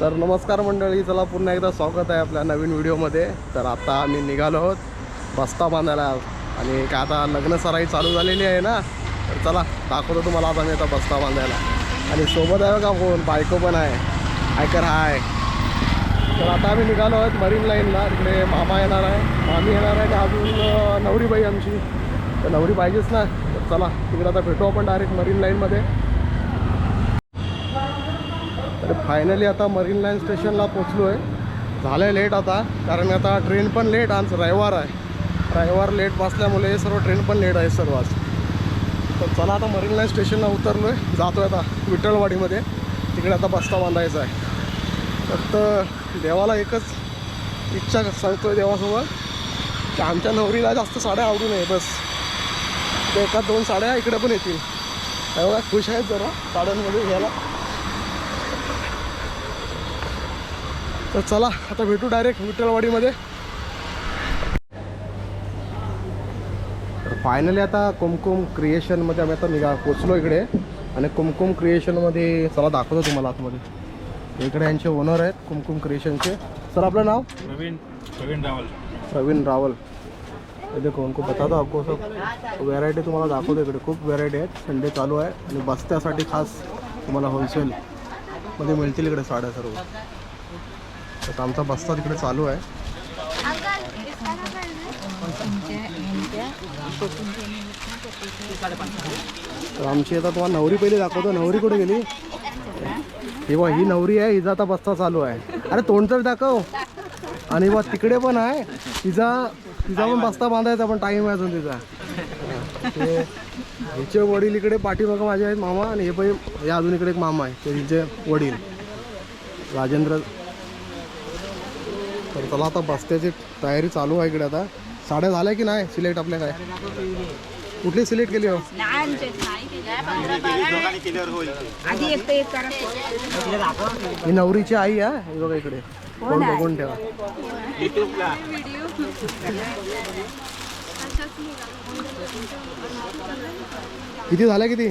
तर नमस्कार मंडळी चला पुन्हा एकदा स्वागत आहे आपल्या नवीन व्हिडिओमध्ये. तर आता आम्ही निघालो आहोत बस्ता बांधायला आणि काय आता लग्न सराई चालू झालेली आहे ना. तर चला दाखवतो तुम्हाला आता मी आता बस्ता बांधायला. आणि सोबत आहे का फोन बायको पण आहे. आयकर हाय तर आता आम्ही निघालो आहोत मरीन लाईनला तिकडे मामा येणार आहे. मामी येणार आहे आणि अजून नवरी नवरीबाई आमची. तर नवरी पाहिजेच ना. तर चला तिकडे आता भेटू आपण डायरेक्ट मरीन लाईनमध्ये तर फायनली आता मरीन लाईन स्टेशनला पोचलो आहे झालं आहे लेट आता कारण आता ट्रेन पण लेट आज रविवार आहे. रविवार लेट बसल्यामुळे सर्व ट्रेन पण लेट आहे सर्व आज. तर चला आता मरीन लाईन स्टेशनला उतरलो आहे जातो आहे आता विठ्ठलवाडीमध्ये. तिकडे आता बस्ता बांधायचा आहे. फक्त देवाला एकच इच्छा सांगतोय देवासमोर की आमच्या नवरीला जास्त साड्या आवडू नये बस. एका दोन साड्या इकडे पण येतील. तेव्हा खुश आहेत जरा साड्यांमध्ये घ्यायला. तर चला आता भेटू डायरेक्ट विठ्ठलवाडीमध्ये. तर फायनली आता कुमकुम क्रिएशनमध्ये आम्ही आता निघा पोचलो इकडे. आणि कुमकुम क्रिएशनमध्ये चला दाखवतो तुम्हाला आतमध्ये. इकडे यांचे ओनर आहेत कुमकुम क्रिएशनचे सर आपलं नाव? प्रवीण प्रवीण रावल. प्रवीण रावल. ये देखो उनको बता दो आपको सब. व्हरायटी तुम्हाला दाखवतो इकडे. खूप व्हरायटी आहेत. संडे चालू आहे. आणि बस्त्यासाठी खास तुम्हाला होलसेल मध्ये मिळतील इकडे साड्या सर्व. तर आमचा बस्ता तिकडे चालू आहे. तर आमची आता तुम्हाला नवरी पहिली दाखवतो. नवरी कुठे गेली? ही बघ ही नवरी आहे हिचा आता बस्ता चालू आहे. अरे तोंड तर दाखव. आणि बघ तिकडे पण आहे. तिचा तिचा पण बस्ता बांधायचा पण टाईम आहे अजून तिचा. ते ह्याचे वडील इकडे पाठीमागं माझे आहेत मामा आणि हे पण हे अजून इकडे एक मामा आहे. ते तिचे वडील. राजेंद्र तर चला आता बस्त्याची तयारी चालू आहे इकडे आता. साड्या झाल्या की नाही? सिलेक्ट आपल्या काय? कुठली सिलेक्ट केली हो? आधी एक तर एक करा. ही नवरीची आई आहे हे. बघा इकडे. कोण बघून ठेवा. किती झाल्या किती?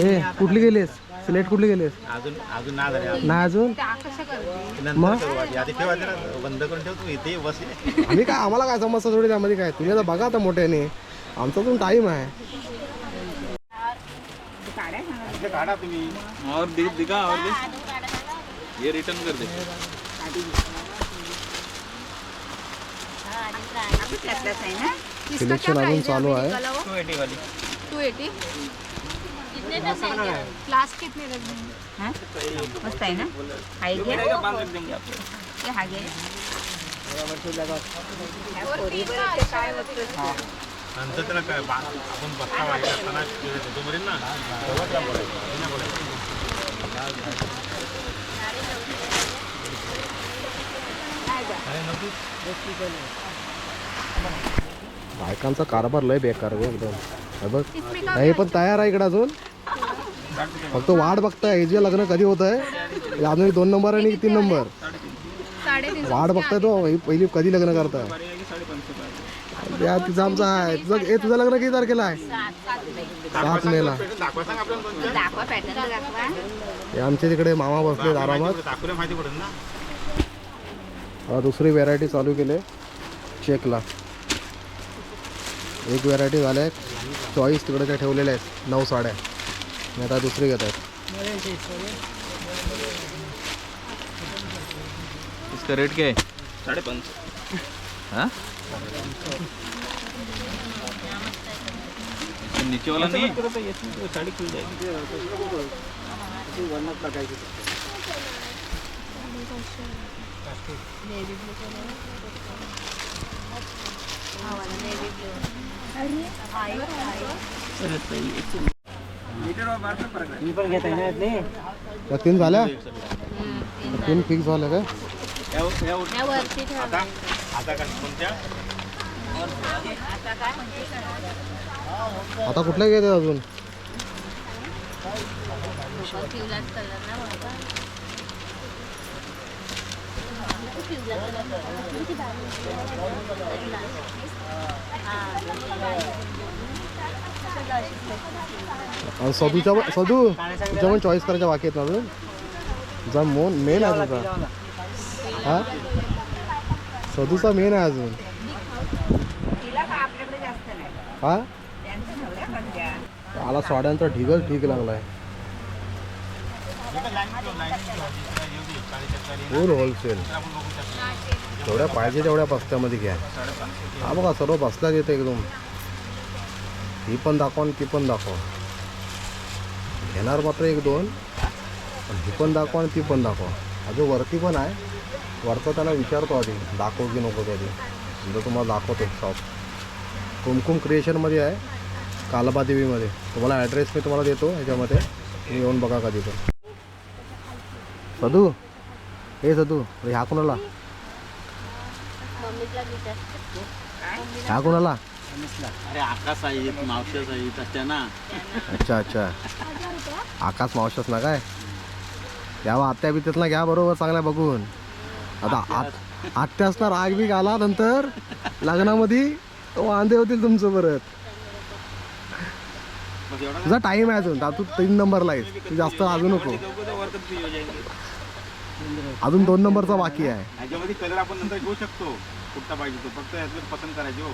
ए कुठली गेलीस? सिलेक्ट कुठली गेलीस अजून अजून ना झाले नाही अजून? नंतर मग? करू आधी आधी ठेवायचं ना बंद करून ठेव तू इथे बसले आम्ही काय आम्हाला काय समजतं थोडी त्यामध्ये काय? तुम्ही आता बघा आता मोठ्याने. आमचा पण टाईम आहे. इथे काढा तुम्ही. और दि, दिखा और दे. ये रिटर्न कर दे. त्यातलाच आहे ना? सिलेक्शन अजून चालू आहे. टू एटी वाली. Two eighty? क्लास कितने रख देंगे हा? मस्त आहे ना हाय घे हे? हा घे नंतर त्याला काय बा- आपण बसता वाईट असताना तो मरीन ना तेव्हा त्याला बोलायचं. आधी नाही बोलायचं. बायकांचा कारभार लय बेकार गो एकदम. हे बघ. हे पण तयार आहे इकडे अजून. फक्त वाट बघताय हे जे लग्न कधी होत आहे अजून दोन नंबर आणि तीन नंबर. वाट बघताय तो ही पहिली कधी लग्न करताय त्या तिचा आमचा आहे. तुझं ए तुझं लग्न किती तारखेला आहे? सात मेला हे आमच्या तिकडे मामा बसले आरामात. दुसरी व्हेरायटी चालू केली चेकला एक व्हेरायटी झाल्या चॉईस तिकडे त्या ठेवलेल्या आहेत. नऊ साड्या. आणि आता दुसरी घेत आहेत इसका रेट क्या है? साढ़े पाँच सौ। हाँ? नीचे वाला नहीं? तो साड़ी खुल जाएगी। तीन झाल्या? तीन फिक्स झाल्या काय? आता आता काय? कोणत्या? आता कुठल्या घेत अजून? आणि सदूच्या पण सदू तुझ्या पण चॉईस करायच्या बाकी आहेत ना अजून? तुझा मोन मेन आहे तुझा. हा? सदूचा मेन आहे अजून. हा? आला साड्यांचा ढिगच ढीग लागलाय. फुल होलसेल जेवढ्या पाहिजे तेवढ्या बस्त्यामध्ये घ्या. हा बघा सर्व बसल्यात येते एकदम. ही पण दाखवा आणि ती पण दाखवा. घेणार मात्र एक दोन पण ही पण दाखवा आणि ती पण दाखवा. अजून वरती पण आहे वरचा त्यांना विचारतो आधी दाखव की नको कधी म्हणजे तुम्हाला दाखवतो शॉप कुमकुम क्रिएशनमध्ये आहे कालबा देवीमध्ये तुम्हाला ॲड्रेस मी तुम्हाला देतो ह्याच्यामध्ये तुम्ही येऊन बघा कधी पण. सदू हे सदू ह्या कोणाला? ह्या कोणाला? अरे आकाश मावशेच ना. अच्छा अच्छा. आकाश मावशाच ना काय? यावं आत्या बित्यातला घ्या बरोबर चांगल्या बघून. आता आत आत्या असणार आग बी आला नंतर. लग्नामध्ये वांदे होतील तुमचं परत. तुझा टाईम आहे अजून. तू तीन नंबरला आहेस. तू जास्त अजून नको. अजून दोन नंबरचा बाकी आहे. कुठला पाहिजे तो फक्त यातलं पसंत करायचे हो.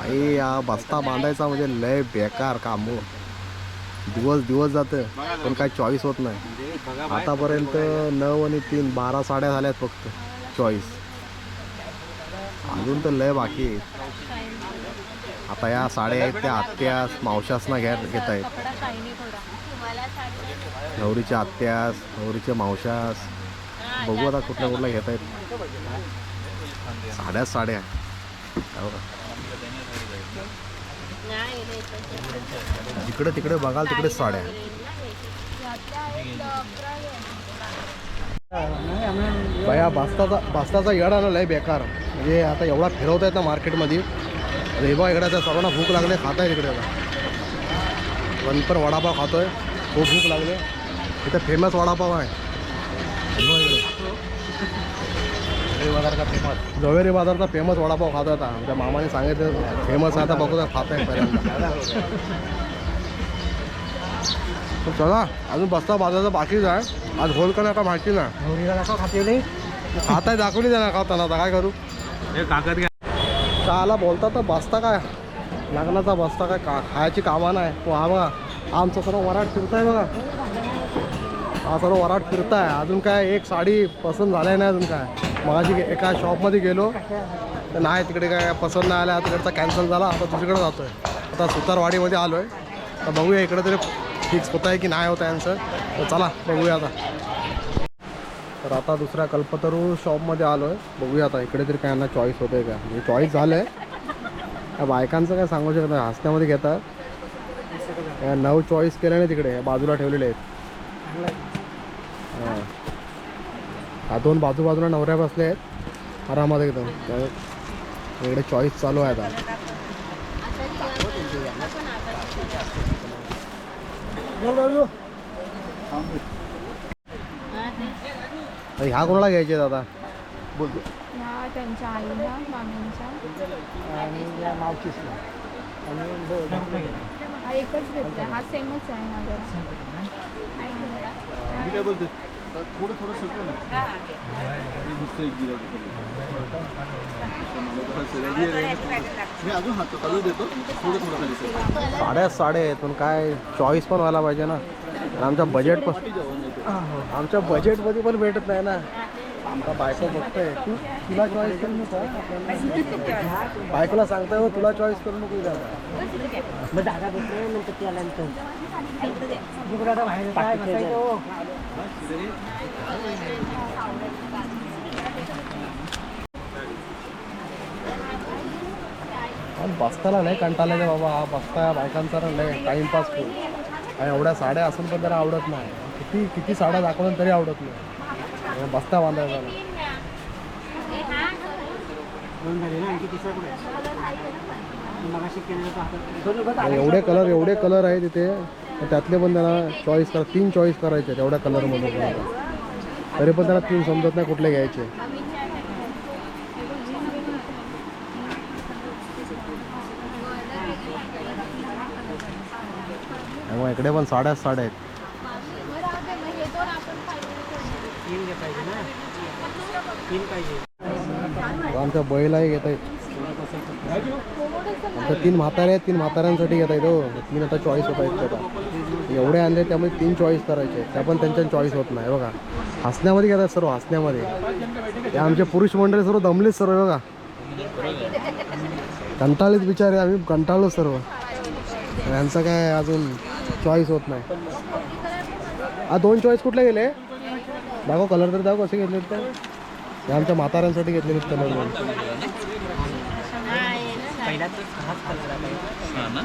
आई या बस्ता बांधायचा म्हणजे लय बेकार काम हो. दिवस दिवस जातं. पण काही चॉईस होत नाही. म्हणजे बघा आतापर्यंत नऊ आणि तीन बारा साड्या झाल्यात फक्त. चॉईस अजून तर लय बाकी आहे. आता या साड्या आहेत त्या आत्यास मावशासना घ्या घेत आहेत कपडा शायनी थोडा. नवरीच्या आत्यास नवरीच्या मावशास बघू आता कुठल्या कुठल्या घेत आहेत साड्या साड्या जिकडे हो. तिकडे बघाल तिकडे साड्या बाया बास्ताचा बास्ताचा येड आला लय बेकार. म्हणजे आता एवढा फिरवता येत ना मार्केटमध्ये. रेबा इकडाचा सर्वांना भूक लागले खात आहे तिकडे आता. पण पण वडापाव खातोय खूप भूक लागले. इथं फेमस वडापाव आहे. जवेरी बाजारचा फेमस वडापाव खातो आता आमच्या मामाने सांगितलं फेमस आहे आता बघू खात आहे पहिल्यांदा. तर चला अजून बस्ता बाजाराचा बाकीच आहे आज होल का नाही का माहिती ना? खात आहे दाखवली ना खाताना आता काय करू? हे कागद घ्या. चहाला बोलता तर बसता काय? लग्नाचा बसता काय? का खायची कामा नाही. तो हा बघा आमचं सर्व वराट फिरताय बघा. हा सर्व वराट फिरताय. अजून काय एक साडी पसंत झाल्या नाही अजून काय? मगाशी एका शॉपमध्ये गेलो. तर नाही तिकडे काय पसंत नाही आल्या तिकडचा कॅन्सल झाला. आता दुसरीकडे आहे आता सुतारवाडीमध्ये आलो आहे तर बघूया इकडे तरी फिक्स होत आहे की नाही होत आहे आन्सर तर चला बघूया आता. तर आता दुसऱ्या कल्पतरू शॉपमध्ये आलो आहे बघूया आता इकडे तरी काय यांना चॉईस होतं आहे का. म्हणजे चॉईस झालं आहे त्या बायकांचं काय सांगू शकत नाही. हसण्यामध्ये घेतात. नऊ चॉईस केल्याने तिकडे या बाजूला ठेवलेले आहेत. हा दोन बाजू बाजूला नवऱ्या बसले आहेत. आरामात एकदम. इकडे चॉईस चालू आहे आता. ह्या कोणाला घ्यायचे आता? ह्या त्यांच्या आईला मामींच्या. हा एकच घेतला हा सेमच आहे माझा बोलतो थोडं थोडं सुटलं ना दुसरं एक गिऱ्हाईक मी अजून हात चालू देतो. थोडं थोडं खाली सर साड्या साड्या आहेत पण काय चॉईस पण व्हायला पाहिजे ना. आणि आमच्या बजेट पण आमच्या बजेटमध्ये पण भेटत नाही ना. आमचा बायको बघतोय. तू तुला चॉईस करू नको. हा? बायकोला सांगताय हो तुला चॉईस करू नको इथं. आणि बसताला नाही कंटाळले रे बाबा. हा बसता बायकांचा नाही टाईमपास टाइमपास आणि एवढ्या साड्या असून पण त्याला आवडत नाही. किती किती साड्या दाखवल्या तरी आवडत नाही. बसता बस्ता बांधायचा ना. आणि एवढे कलर एवढे कलर आहे तिथे त्यातले पण त्यांना चॉईस करा तीन चॉईस करायचे तेवढ्या एवढ्या कलरमध्ये पण तरी पण त्यांना तीन समजत नाही कुठले घ्यायचे. त्यामुळे इकडे पण साड्याच साड्या आहेत. आमच्या बैलाही घेत आहेत. आमच्या तीन म्हातारे आहेत तीन म्हाताऱ्यांसाठी घेत आहेत हो. तीन आता चॉईस होत आहेत त्याला. एवढे आणले त्यामध्ये तीन चॉईस करायचे. त्या पण त्यांच्या चॉईस होत नाही. बघा. हसण्यामध्ये घेतात सर्व हसण्यामध्ये. ते आमचे पुरुष मंडळी सर्व दमलेच सर्व बघा बघा. विचार बिचारे आम्ही कंटाळलो सर्व. यांचं काय अजून चॉईस होत नाही. हा दोन चॉईस कुठले गेले? दाखव कलर तर दाखव कसे घेतलेत ते. आमच्या म्हाताऱ्यांसाठी घेतलेले कलर हा ना?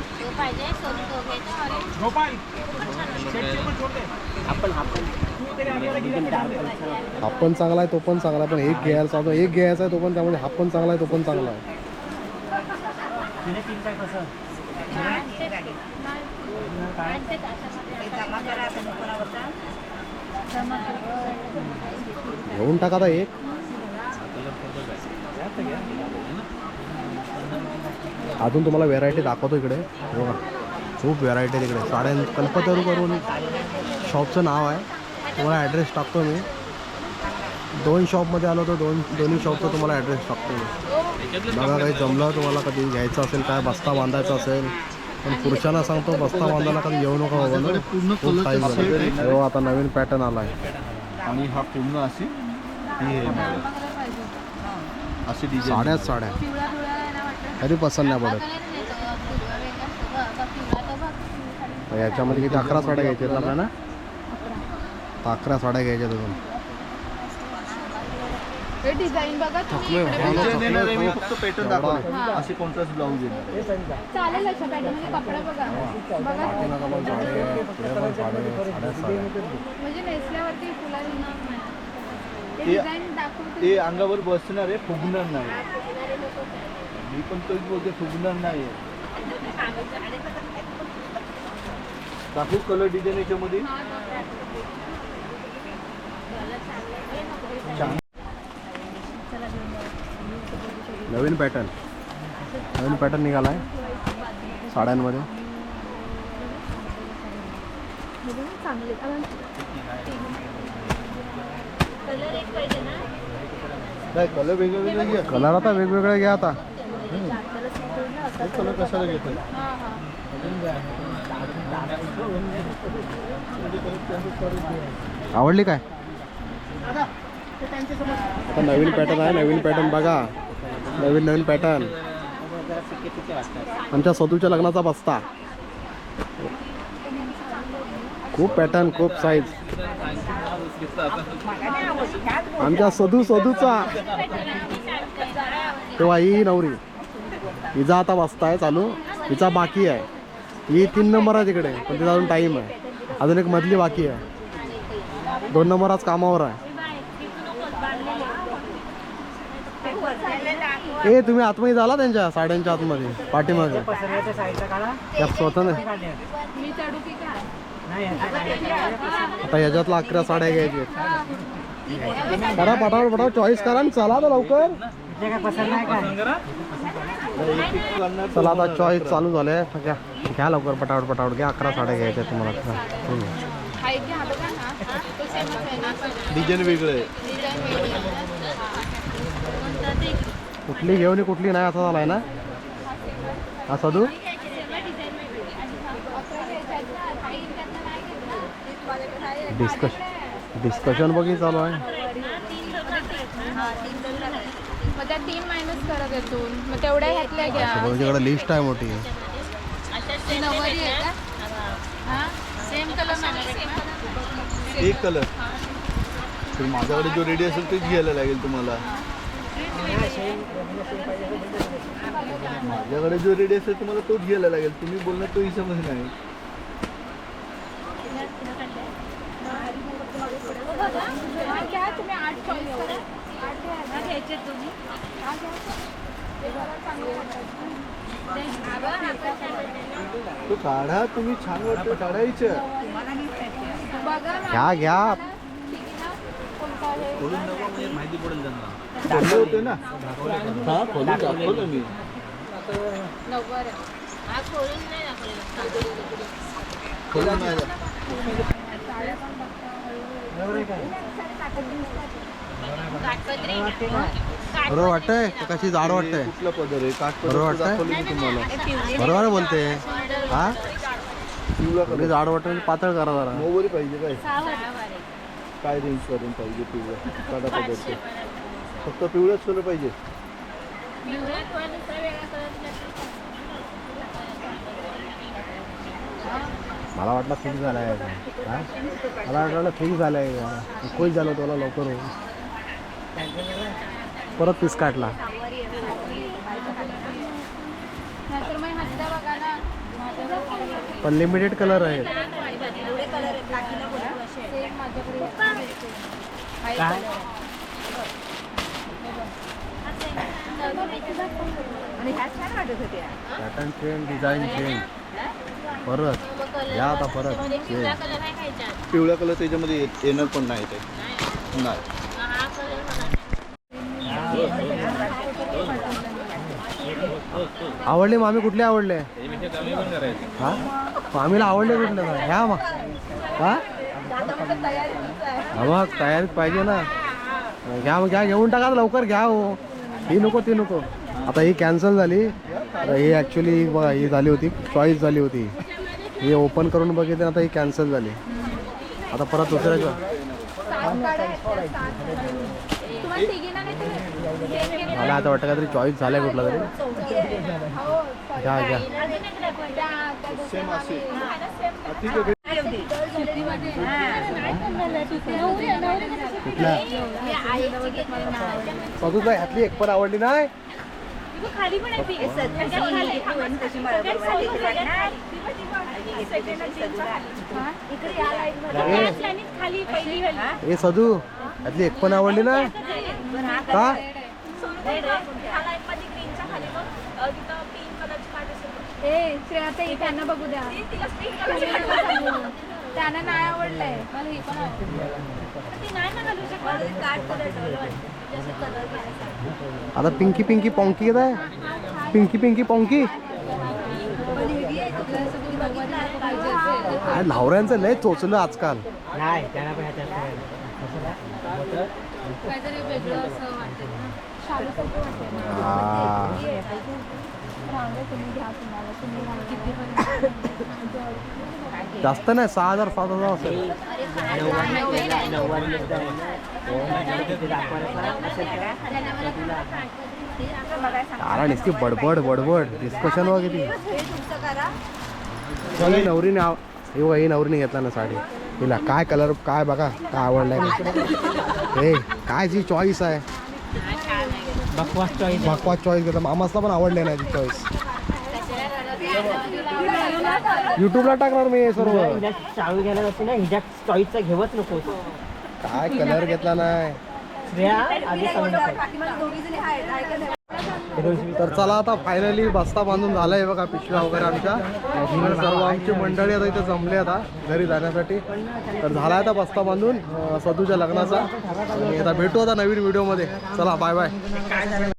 हा पण चांगला आहे तो पण चांगला आहे पण एक घ्यायचा तो एक घ्यायचा आहे तो पण त्यामध्ये हा पण चांगला आहे तो पण चांगला आहे. घेऊन टाका आता एक. अजून तुम्हाला व्हेरायटी दाखवतो इकडे. हे बघा खूप व्हेरायटी आहे तिकडे. साड्यां कल्पतरू करून शॉपचं नाव आहे. तुम्हाला ॲड्रेस टाकतो मी. दोन शॉपमध्ये आलो तर दोन दोन्ही शॉपचा तुम्हाला ॲड्रेस टाकतो मी. बघा काही जमलं तुम्हाला कधी घ्यायचं असेल काय बस्ता बांधायचा असेल. पण पुरुषांना सांगतो बस्ता बांधायला कधी येऊ नका बाबा. ना. खूप टाईम झाला हो आता नवीन पॅटर्न आला आहे आणि हा पूर्ण अशी साड्याच साड्या पिवळा पिवळा आहे ना वाटतं तरी पसंत नाही पडत. याच्यामध्ये किती? अकरा साड्या घ्यायच्या आहेत आपल्याला? अकरा साड्या घ्यायच्या अजून. हे डिझाईन बघा हा पॅटर्न असे ब्लाऊज. चालेल अशा पॅटर्नमध्ये कपडा बघा. म्हणजे नेसल्यावरती ते अंगावर बसणार आहे फुगणार नाही. मी पण तो बोलते फुगणार नाही दाखवू कलर डिझाईन याच्यामध्ये? नवीन पॅटर्न नवीन पॅटर्न निघाला आहे साड्यांमध्ये. कलर काय कलर वेगळे वेगळे घ्या. कलर आता वेगवेगळे घ्या आता. कलर कशाला आवडली काय? आता नवीन पॅटर्न आहे नवीन पॅटर्न बघा. नवीन नवीन पॅटर्न. आमच्या सदूच्या लग्नाचा बसता खूप पॅटर्न खूप साईज आमच्या सदू सदूचा. तेव्हा ही नवरी. हिचा आता वाजता आहे चालू. हिचा बाकी आहे. ही तीन नंबर आहे तिकडे पण तिचा अजून टाईम आहे. अजून एक मधली बाकी आहे. दोन नंबर आज कामावर आहे. ए तुम्ही आतमध्ये झाला त्यांच्या साड्यांच्या आतमध्ये पाठीमागे. स्वतः आता याच्यातला अकरा साड्या घ्यायची करा पटापट पटापट चॉईस करा आणि चला तर लवकर. चला आता चॉईस चालू झाले. घ्या घ्या लवकर पटापट पटापट घ्या. अकरा साड्या घ्यायच्या तुम्हाला. तो डिझाईन वेगळं. ते कुठली घेऊन कुठली नाही असा झालाय ना? हा सदू? डिस्कश डिस्कशन बघी चालू आहे. मग त्या तीन मायनस करा त्यातून मग तेवढ्या ह्यातल्या घ्या. तुमच्याकडे लिस्ट आहे मोठी. ती आहे का? हा? सेम कलर एक कलर तर माझ्याकडे जो रेडी असेल तेच घ्यायला लागेल तुम्हाला. माझ्याकडे जो रेडी असेल तुम्हाला तोच घ्यायला लागेल. तुम्ही बोलणार तो हिशोबच नाही घ्या तुम्ही आठ चॉईस करा आठ घ्या घ्यायचे तुम्ही. तो काढा तुम्ही छान वाटतं काढायचं. बघा घ्या घ्या. म्हणजे माहिती पडेल त्यांना. दाखवले होते ना? हा खोलून दाखवलं मी. खोलून नाही बरोबर वाटतंय? कशी जाड वाटतंय? कुठला पदर आहे? काठ बरोबर वाटतंय? तुम्हाला? बरोबर बोलते. हा? पिवळा कलर. जाड वाटत पातळ करा जरा. मोवरी पाहिजे काय? काय रेंज पर्यंत पाहिजे पिवळा? पदरचे फक्त पिवळाच कलर पाहिजे. मला वाटलं फिक्स झालाय. हा? मला वाटलं फिक्स झालाय. खुश झालं तुला लवकर होऊन. परत पीस काढला. पण लिमिटेड कलर आहे same pattern change design change परत. या आता परत. पिवळ्या पिवळा कलर त्याच्यामध्ये येणार पण नाही ते. नाही. आवडले मामी कुठले आवडले? हा? मामीला आवडले कुठले? ह्या घ्या मग हा मग तयारीत पाहिजे ना. घ्या मग घ्या घेऊन टाका लवकर घ्या हो. ही नको ती नको. आता ही कॅन्सल झाली. आता ही ॲक्च्युली बघा ही झाली होती. चॉईस झाली होती. ही ओपन करून बघितली आता ही कॅन्सल झाली. आता परत दुसऱ्याच्या तुम्हाला तिघींना नाही तर मला आता वाटतं काहीतरी चॉईस झालाय कुठला तरी. घ्या घ्या. कुठल्या सदूच ह्यातली एक पण आवडली नाही? खाली पण आहे ती. तशी बरोबर हा? इकडे खाली पण ए श्रेया ताई त्यांना बघू द्या. त्यांना नाही आवडलंय. मला हे पण आता पिंकी पिंकी पॉंकी येत आहे? पिंकी पिंकी पॉंकी? काय नवऱ्यांचं लय चोचलं आजकाल. काहीतरी वेगळं असं वाटतं ना शालूसारखं वाटतं ना. हा. जास्त नाही सहा हजार सात हजार असेल. तारा नुसती बडबड बडबड. डिस्कशन वगैरे चल ही नवरीने आव हे बघा ही नवरीने घेतला ना साडी. हिला काय कलर काय बघा काय आवडलाय. हे काय जी चॉईस आहे. बकवास चॉईस घेतला. मामासला पण आवडले नाही ती चॉईस युट्यूबला टाकणार मी हे सर्व. चालू गेल्या ना हिच्या चॉईसचा घेवच नको. काय कलर घेतला नाही. श्रेया आधी तर चला आता फायनली बस्ता बांधून झालाय बघा पिशव्या वगैरे आमच्या. सर्व आमची मंडळी आता इथे जमले आता घरी जाण्यासाठी. तर झाला आता बस्ता बांधून सदूच्या लग्नाचा. आता भेटू आता नवीन व्हिडिओमध्ये चला बाय बाय